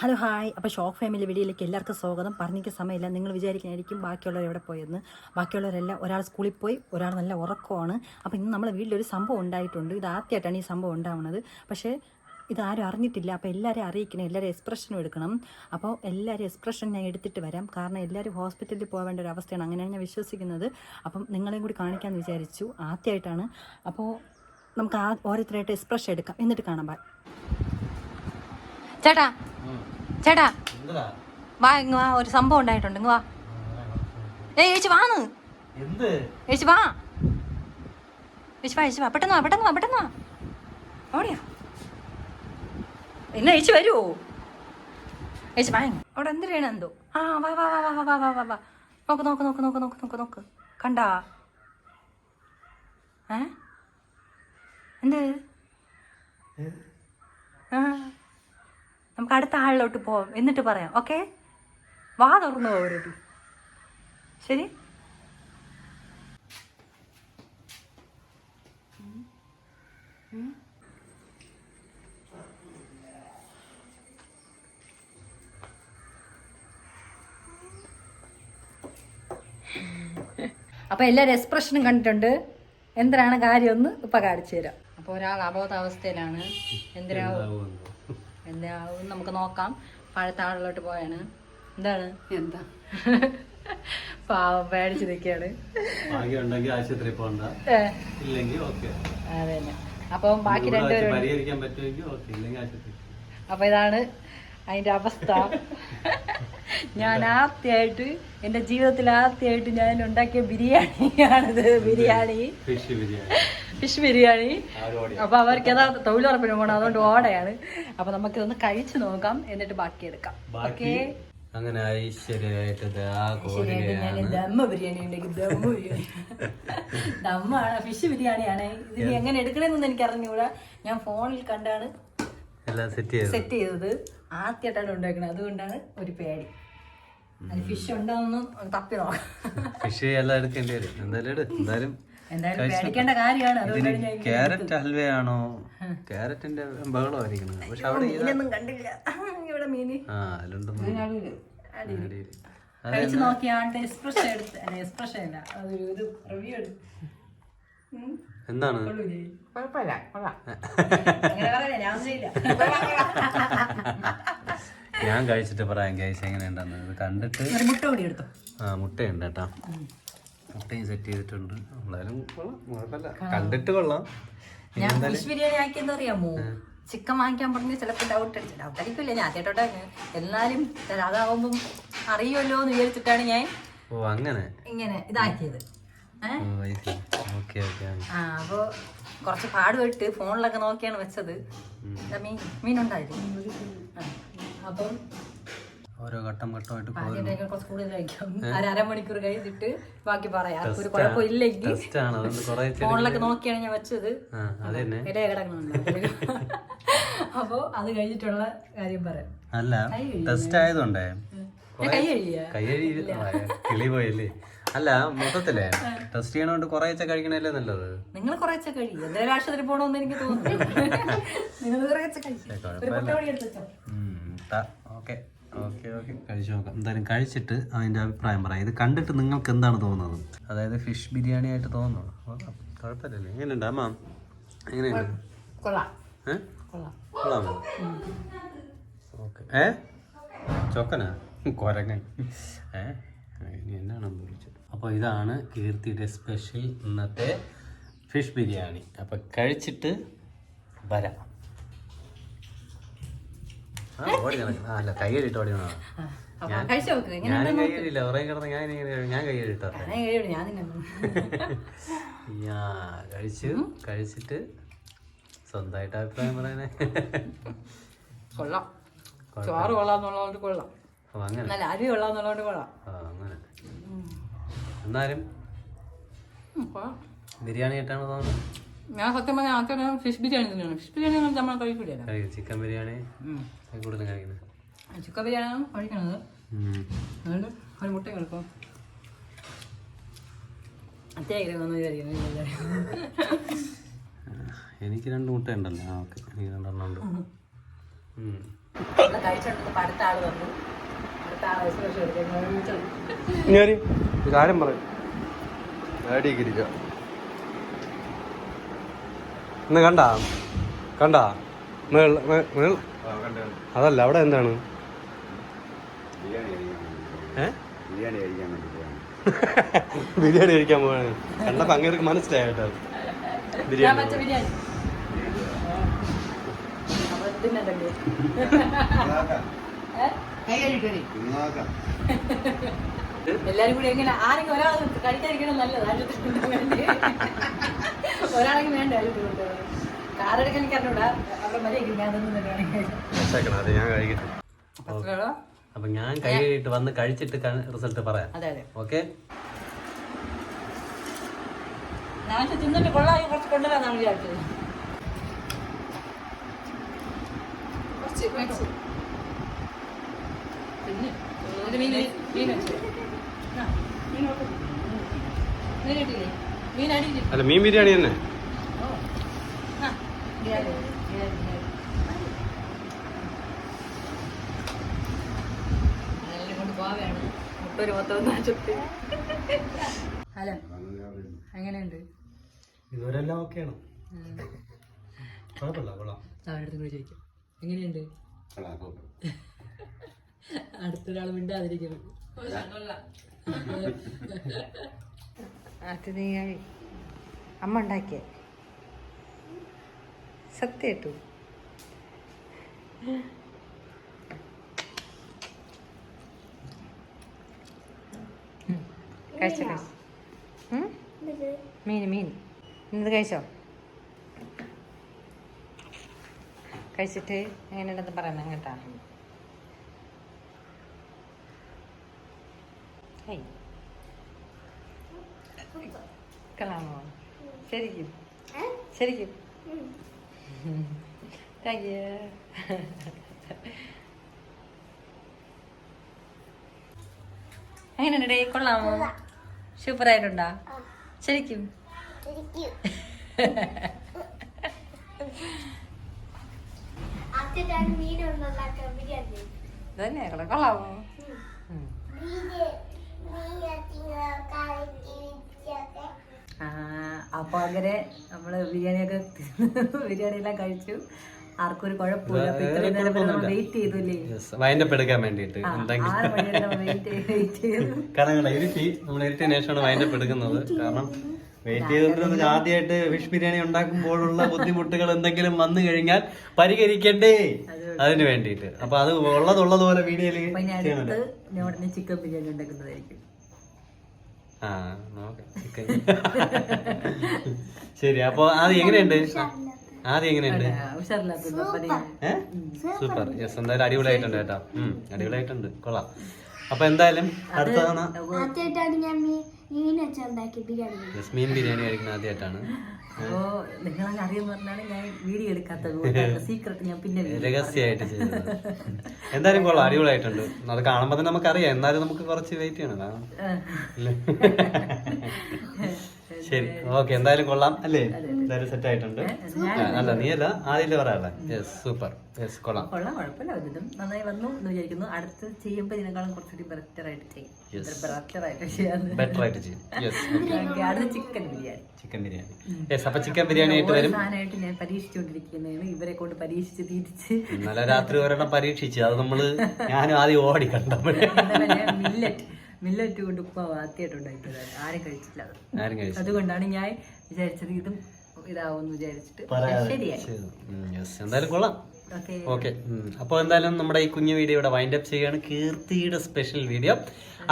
Hello hi അപ്പോൾ shock family വീഡിയോയിലേക്ക് എല്ലാവർക്കും സ്വാഗതം. പറഞ്ഞിരിക്കുന്ന സമയമില്ല. നിങ്ങൾ വിചാരിക്കുന്നതായിരിക്കും ബാക്കിയുള്ളവർ എവിടെ പോയെന്ന്. ബാക്കിയുള്ളവരെല്ലാം ഒരാൾ സ്കൂളിൽ പോയി ഒരാൾ നല്ല ഉറക്കമാണ്. അപ്പോൾ ഇന്ന് നമ്മളെ വീട്ടിലൊരു സംഭവം ഉണ്ടായിട്ടുണ്ട്. ഇത് ആദ്യമായിട്ടാണ് ഈ സംഭവം ഉണ്ടാവുന്നത് പക്ഷേ ഇതാരും അറിഞ്ഞിട്ടില്ല. അപ്പോൾ എല്ലാവരെയും അറിയിക്കണം. എല്ലാവരും എക്സ്പ്രഷനും എടുക്കണം. അപ്പോൾ എല്ലാവരും എക്സ്പ്രഷൻ ഞാൻ എടുത്തിട്ട് വരാം. കാരണം എല്ലാവരും ഹോസ്പിറ്റലിൽ പോകേണ്ട ഒരു അവസ്ഥയാണ്. അങ്ങനെയാണ് ഞാൻ വിശ്വസിക്കുന്നത്. അപ്പം നിങ്ങളെയും കൂടി കാണിക്കാമെന്ന് വിചാരിച്ചു. ആദ്യമായിട്ടാണ്. അപ്പോൾ നമുക്ക് ആ ഓരോരുത്തരായിട്ട് എക്സ്പ്രഷൻ എടുക്കാം. എന്നിട്ട് കാണാം. ചേട്ടാ ചേട്ടാ. വാ ഇങ്ങ് വാ ഒരു സംഭവം ഉണ്ടായിട്ടുണ്ട്. ഇങ്ങ് വാ. ഏയ് ചേച്ചി വാന്ന്. എന്ത്? ചേച്ചി വാ. ചേച്ചി വാ ചേച്ചി വാ. പെട്ടെന്ന് വാ പെട്ടെന്ന് വാ പെട്ടെന്ന് വാ. അവിടെയോ? എന്നാ ചേച്ചി വരുമോ ചേച്ചി വാ അവിടെ എന്തിനാണ് എന്തോ? ആ വാ വാ വാ വാ വാ വാ വാ. വാ നോക്ക് നോക്ക് നോക്ക് നോക്ക് നോക്ക് നോക്ക് നോക്ക്. കണ്ടാ? ഏ? എന്ത്? ആ. നമുക്ക് അടുത്ത ആളിലോട്ട് പോവാം. എന്നിട്ട് പറയാം ഓക്കെ വാ തുറന്നു പോകരുത് ശരി? അപ്പൊ എല്ലാവരും എക്സ്പ്രഷനും കണ്ടിട്ടുണ്ട്. എന്തിനാണ് കാര്യമെന്ന് ഇപ്പൊ കാണിച്ചു തരാം. അപ്പൊ ഒരാൾ അബോധാവസ്ഥയിലാണ്. എന്തിനാവും എന്താവും നമുക്ക് നോക്കാം. പഴത്താളിലോട്ട് പോയാണ്. എന്താണ്? എന്താ? പാവം പേടിച്ച് നിൽക്കുകയാണ് ഭാഗ്യം ഉണ്ടെങ്കിൽ ആശുപത്രി പോണ്ട. ഏ, ഇല്ലെങ്കിൽ ഓക്കെ. അതെ തന്നെ അപ്പം ബാക്കി രണ്ടുപേരും അപ്പൊ ഇതാണ് അതിന്റെ അവസ്ഥ. ഞാൻ ആദ്യമായിട്ട് എന്റെ ജീവിതത്തിൽ ആദ്യമായിട്ട് ഞാൻ ഉണ്ടാക്കിയ ബിരിയാണിയാണിത്. ബിരിയാണി. ഫിഷ് ബിരിയാണി. ഫിഷ് ബിരിയാണി. അപ്പോൾ അപ്പൊ അവർക്ക് ഏതാ തൊഴിലുറപ്പിന് പോകണം അതുകൊണ്ട് ഓടയാണ്. അപ്പൊ നമുക്ക് ഇതൊന്ന് കഴിച്ചു നോക്കാം. എന്നിട്ട് ബാക്കി എടുക്കാം. ഓക്കെ? അങ്ങനെ ഐശ്വര്യമായിട്ട് ദമ്മ ബിരിയാണി ഉണ്ടെങ്കിൽ ദമ്മ ബിരിയാണി. ദമ്മാണ്. ഫിഷ് ബിരിയാണിയാണ്. ഇത് എങ്ങനെ എടുക്കണമെന്നൊന്നും എനിക്ക് അറിഞ്ഞുകൂടാ. ഞാൻ ഫോണിൽ കണ്ടാണ് സെറ്റ് ചെയ്തു സെറ്റ് ചെയ്തത്. ആദ്യമായിട്ടാണ് ഉണ്ടാക്കുന്നത് അതുകൊണ്ടാണ് ഒരു പേടി. ഫിഷ് ഉണ്ടാവുന്നു തപ്പി നോക്കാം. ഫിഷ് എല്ലാം എടുക്കേണ്ടി വരും. എന്തായാലും എന്തായാലും എന്തായാലും പേടിക്കേണ്ട കാര്യമാണ്. അതുകൊണ്ടാണ് ഞാൻ ക്യാരറ്റ് ഹൽവയാണോ? ക്യാരറ്റിന്റെ ബഹളമായിരിക്കണം പക്ഷെ അവിടെ മീനൊന്നും കണ്ടില്ല. ഇവിടെ മീന്. ആ അതിലുണ്ടെന്ന് അടിയിൽ അടിയിൽ. കഴിച്ചു നോക്കിയാണ്ട് എക്സ്പ്രഷൻ എടുത്ത്. അല്ല എക്സ്പ്രഷൻ അല്ല. അതൊരു ഇത് റിവ്യൂ എടുത്ത്. ഉം. എന്താണ്? കൊള്ളൂലേ? കുഴപ്പമില്ല കൊള്ളാം. അങ്ങനെ പറയല്ലേ ഞാൻ ചെയ്യില്ല. ഞാൻ കഴിച്ചിട്ട് പറയാം ഗൈസ് എങ്ങനെയുണ്ടെന്ന്. ഇത് കണ്ടിട്ട് ഒരു മുട്ട കൂടി എടുത്തോ? ആ മുട്ടയുണ്ട് കേട്ടാ. മുട്ടയും സെറ്റ് ചെയ്തിട്ടുണ്ട്. എന്തായാലും കൊള്ളാം. കുഴപ്പമില്ല. കണ്ടിട്ട് കൊള്ളാം. ഞാൻ ഫിഷ് ബിരിയാണി ആക്കിയെന്ന് അറിയാമോ ചിക്കൻ വാങ്ങിക്കാൻ പറഞ്ഞ് ചിലപ്പോൾ ഡൗട്ട് അടിച്ചു. ഡൗട്ട് അടിക്കില്ല ഞാൻ ആദ്യമായിട്ടോട്ടാണ് എന്നാലും അതാവുമ്പം അറിയുമല്ലോ എന്ന് വിചാരിച്ചിട്ടാണ് ഞാൻ ഓ അങ്ങനെ? ഇങ്ങനെ ഇതാക്കിയത്. ഏഹ് ഓക്കെ ഓക്കെ ആ അപ്പോൾ കുറച്ച് പാടുപെട്ട് ഫോണിലൊക്കെ നോക്കിയാണ് വെച്ചത്. ഇതാ മീൻ മീനുണ്ടായിരുന്നു. അപ്പം ഓരോ ഘട്ടം ഘട്ടമായിട്ട് കുറച്ച് കൂടുതൽ കഴിക്കാം അരമണിക്കൂർ കഴിഞ്ഞിട്ട് ബാക്കി പറയാം. ഒരു കുഴപ്പമില്ലെങ്കിൽ ഫോണിലൊക്കെ നോക്കിയാണ് ഞാൻ വെച്ചത്. ഇല കിടക്കണുണ്ട് അപ്പോൾ അത് കഴിഞ്ഞിട്ടുള്ള കാര്യം പറയാം. അല്ല ടെസ്റ്റ് ആയതുകൊണ്ടേ കിളി പോയല്ലേ? അല്ല മൊത്തത്തിലേ ടെസ്റ്റ് ചെയ്യണോണ്ട് കുറേശ്ശെ കഴിക്കണല്ലേ നല്ലത്? നിങ്ങൾ കുറേശ്ശെ കഴിയും എന്തെങ്കിലും ആശുപത്രി പോണോന്ന് എനിക്ക് തോന്നുന്നു. നിങ്ങൾ കുറേശ്ശെ കഴിക്കും. ഓക്കെ. Okay okay. കഴിച്ചു നോക്കാം. എന്തായാലും കഴിച്ചിട്ട് അതിന്റെ അഭിപ്രായം പറയാം. ഇത് കണ്ടിട്ട് നിങ്ങൾക്ക് എന്താണ് തോന്നുന്നത്? അതായത് ഫിഷ് ബിരിയാണി ആയിട്ട് തോന്നുന്നു. കുഴപ്പമില്ലല്ലേ? എങ്ങനെയുണ്ട് അമ്മ? എങ്ങനെയുണ്ട്? കൊള്ളാം. ഏ? കൊള്ളാം. കൊള്ളാമോ ഓക്കെ. ഏ? ചൊക്കനാ? കൊരങ്ങൻ. ഏ? ഇനി എന്നാണെന്ന് വിളിച്ചത്? അപ്പോൾ ഇതാണ് കീർത്തിയുടെ സ്പെഷ്യൽ ഇന്നത്തെ ഫിഷ് ബിരിയാണി. അപ്പോൾ കഴിച്ചിട്ട് വരാം. ഓടി ഞാൻ ഞാൻ ഞാൻ കഴിച്ചു കഴിച്ചിട്ട് സ്വന്തമായിട്ട് അഭിപ്രായം പറയാനേ എന്നാലും ബിരിയാണി കിട്ടാണോ തോന്നുന്നത് ഞാൻ സത്യം പറഞ്ഞാൽ ആദ്യം ഫിഷ് ബിരിയാണി തന്നെയാണ് ഫിഷ് ബിരിയാണി നമ്മൾ കഴിക്കില്ല കഴിക്കും ചിക്കൻ ബിരിയാണി? കൂടുതൽ കഴിക്കുന്നത്. ചിക്കൻ ബിരിയാണിയാണ് കഴിക്കണത്. അതുകൊണ്ട് ഒരു മുട്ട കിടക്കും എനിക്ക് രണ്ട് മുട്ട ഉണ്ടല്ലോ. ആ ഓക്കെ. എനിക്ക് രണ്ടെണ്ണം ഉണ്ട്. അടുത്ത ആൾ വന്നു. അടുത്ത ആൾ വന്നു അടുത്ത ആളെ എക്സ്പ്രഷൻ എടുക്കാൻ ഞാൻ ഒരു കാര്യം പറയും അടിയൊക്കെ ഇരിക്കുക ഇന്ന് കണ്ടാ? കണ്ടാ? അതല്ല അവിടെ എന്താണ്? ബിരിയാണി കഴിക്കാൻ വേണ്ടി ബിരിയാണി കഴിക്കാൻ പോവാണ്. കണ്ടപ്പോ പങ്ങേർക്ക് മനസ്സിലായിട്ടോ? ബിരിയാണി. എല്ലാരും കൂടി എങ്ങനെ? ആരെങ്കിലും ഒരാൾ കഴിക്കാതിരിക്കണം നല്ലത്. ആശുപത്രി വേണ്ട കാറെടുക്കാൻ എനിക്ക് അറിഞ്ഞൂടാ. അവിടെ? അപ്പൊ ഞാൻ കൈ വന്ന് കഴിച്ചിട്ട് റിസൾട്ട് പറയാം. ഓക്കെ ഞാൻ തിന്നിട്ട് കൊള്ളാം കുറച്ച് കൊണ്ടുവരാന്നാണ് വിചാരിച്ചത്. മീൻ മീൻ മീൻ വെക്ക്. അല്ല മീൻ ബിരിയാണി തന്നെ. അടുത്തൊരാൾ ഹലോ. എങ്ങനെയുണ്ട്? ഇതുവരെല്ലാം ഓക്കെയാണ്. കുഴപ്പമില്ല കൊള്ളാം. അവരുടെ കൂടി ചോദിക്കാം. എങ്ങനെയുണ്ട്? അടുത്തൊരാൾ മിണ്ടാതിരിക്കണം. അത് നീ അമ്മ ഉണ്ടാക്കിയ? സത്യേട്ടു കഴിച്ചോ കഴിച്ചോ. ഉം? മീൻ മീൻ. ഇന്നത് കഴിച്ചോ? കഴിച്ചിട്ട് എങ്ങനെയുണ്ടെന്ന് പറയണം കേട്ടാ ഹേയ്. കളാമോ ശരിക്കും? ശരിക്കും? താങ്ക് യു എങ്ങനെയുണ്ട്? കൊള്ളാമോ? സൂപ്പർ ആയിട്ടുണ്ടോ ശരിക്കും? തന്നെ കൊള്ളാമോ? അപ്പൊ അങ്ങനെ നമ്മൾ ബിരിയാണിയൊക്കെ ബിരിയാണി എല്ലാം കഴിച്ചു. ആർക്കും ഒരു കുഴപ്പമില്ല. അപ്പൊ ഇത്രയും നേരം വരെ നമ്മൾ വെയിറ്റ് ചെയ്തില്ലേ? വേണ്ടിയിട്ട് ആറ് ചെയ്തു കാരണം നമ്മൾ ശേഷമാണ് കാരണം വെയിറ്റ് ചെയ്തുകൊണ്ടിരുന്നത് ആദ്യമായിട്ട് ഫിഷ് ബിരിയാണി ഉണ്ടാക്കുമ്പോഴുള്ള ബുദ്ധിമുട്ടുകൾ എന്തെങ്കിലും വന്നു കഴിഞ്ഞാൽ പരിഹരിക്കണ്ടേ? അതിന് വേണ്ടിയിട്ട്. അപ്പൊ അത് ഉള്ളതുള്ളതുപോലെ വീഡിയോയിൽ ചിക്കൻ ബിരിയാണി ഉണ്ടാക്കുന്നതായിരിക്കും. ആ നോക്കാം ചിക്കൻ ശരി അപ്പൊ ആദ്യം എങ്ങനെയുണ്ട്? ആദ്യം എങ്ങനെയുണ്ട്? സൂപ്പർ. യെസ് എന്തായാലും അടിപൊളിയായിട്ടുണ്ട് കേട്ടോ. അടിപൊളിയായിട്ടുണ്ട്. കൊള്ളാം. അപ്പൊ എന്തായാലും അടുത്ത തവണ ആദ്യമായിട്ടാണ് ഞാൻ മീൻ വെച്ചുണ്ടാക്കി ബിരിയാണി യെസ് മീൻ ബിരിയാണി കഴിക്കുന്ന ആദ്യമായിട്ടാണ്. അപ്പോ നിങ്ങളെല്ലാം അറിയുന്ന പറഞ്ഞാണ് ഞാൻ വീഡിയോ എടുക്കാത്തത്. സീക്രട്ട് ഞാൻ പിന്നെ video രഹസ്യമായിട്ട് ചെയ്തത് എന്തായാലും കൊള്ളാം അടിപൊളിയായിട്ടുണ്ട്. അത് കാണുമ്പോൾ തന്നെ നമുക്കറിയാം. എന്നാലും നമുക്ക് കുറച്ച് വെയിറ്റ് ചെയ്യണം കാരണം ഇല്ലേ? ശരി. ഓക്കെ എന്തായാലും കൊള്ളാം. അല്ലേ? എന്തായാലും സെറ്റ് ആയിട്ടുണ്ട്. അല്ല നീ അല്ല ആദ്യം പറയാല്ലേ യെസ് സൂപ്പർ യെസ് കൊള്ളാം. കൊള്ളാം കുഴപ്പമില്ല. ഒരുവിധം നന്നായി വന്നു എന്ന് വിചാരിക്കുന്നു. അടുത്ത് ചെയ്യുമ്പോൾ ഇതിനേക്കാളും കുറച്ചുകൂടി ബെറ്റർ ആയിട്ട് ചെയ്യും. ബെറ്റർ ആയിട്ട് ചെയ്യാന്ന് ബെറ്റർ ആയിട്ട് ചെയ്യും. Yes Okay, chicken biryani. Chicken biryani. Yes അപ്പൊ ചിക്കൻ ബിരിയാണി ആയിട്ട് വരും. സാധനമായിട്ട് ഞാൻ പരീക്ഷിച്ചുകൊണ്ടിരിക്കുന്നതാണ് ഇവരെ കൊണ്ട് പരീക്ഷിച്ച് തിരിച്ച് ഇന്നലെ രാത്രി ഒരെണ്ണം പരീക്ഷിച്ചു. അത് നമ്മൾ ഞാനും ആദ്യം ഓടി കണ്ടപ്പോഴേ മില്ലറ്റ് മില്ലറ്റ് കൊണ്ട് ഉപ്പ ആദ്യമായിട്ട് ഉണ്ടാക്കിയത് ആരും കഴിച്ചില്ല ആരും കഴിച്ചു അതുകൊണ്ടാണ് ഞാൻ വിചാരിച്ചത് ഇതും ഇതാവുമെന്ന് വിചാരിച്ചിട്ട്. ശരിയായി. എന്തായാലും കൊള്ളാം. ഓക്കെ. ഓക്കെ. അപ്പോൾ എന്തായാലും നമ്മുടെ ഈ കുഞ്ഞു വീഡിയോ ഇവിടെ വൈൻഡ് അപ്പ് ചെയ്യുകയാണ്. കീർത്തിയുടെ സ്പെഷ്യൽ വീഡിയോ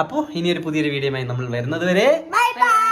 അപ്പോൾ ഇനിയൊരു പുതിയൊരു വീഡിയോയുമായി നമ്മൾ വരുന്നത് വരെ. Bye bye